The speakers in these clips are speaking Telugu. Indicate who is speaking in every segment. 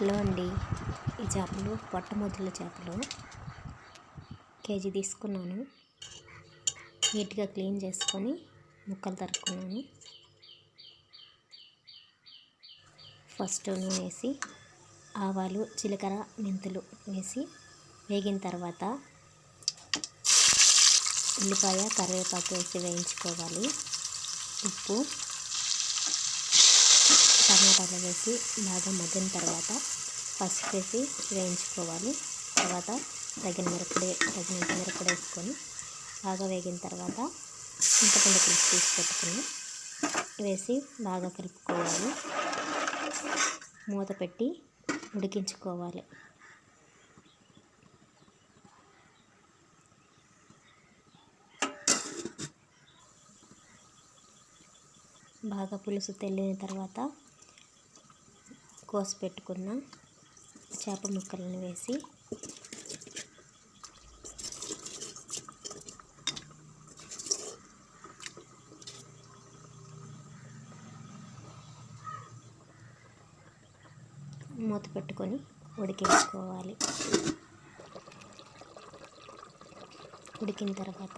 Speaker 1: హలో అండి ఈ చేపలు పొట్టమొదల చేపలు కేజీ తీసుకున్నాను. నీట్గా క్లీన్ చేసుకొని ముక్కలు తరుక్కున్నాను. ఫస్ట్ నూనె వేసి ఆవాలు జీలకర్ర మెంతులు వేసి వేగిన తర్వాత ఉల్లిపాయ కరివేపాకు వేసి వేయించుకోవాలి. ఉప్పు టమాటాలు వేసి బాగా మగ్గిన తర్వాత పసుపు వేసి వేయించుకోవాలి. తర్వాత తగిన మిరపడి తగినంత మిరపడి వేసుకొని బాగా వేగిన తర్వాత చింతపండు పులుసు తీసి పెట్టుకుని వేసి బాగా కలుపుకోవాలి. మూత పెట్టి ఉడికించుకోవాలి. బాగా పులుసు తెల్లిన తర్వాత కోసి పెట్టుకున్న చేప ముక్కలను వేసి మూత పెట్టుకొని ఉడికించుకోవాలి. ఉడికిన తర్వాత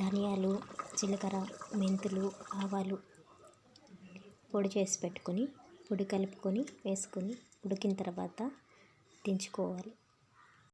Speaker 1: ధనియాలు జీలకర్ర మెంతులు ఆవాలు పొడి చేసి పెట్టుకొని పొడి కలుపుకొని వేసుకొని ఉడికిన తర్వాత దించుకోవాలి.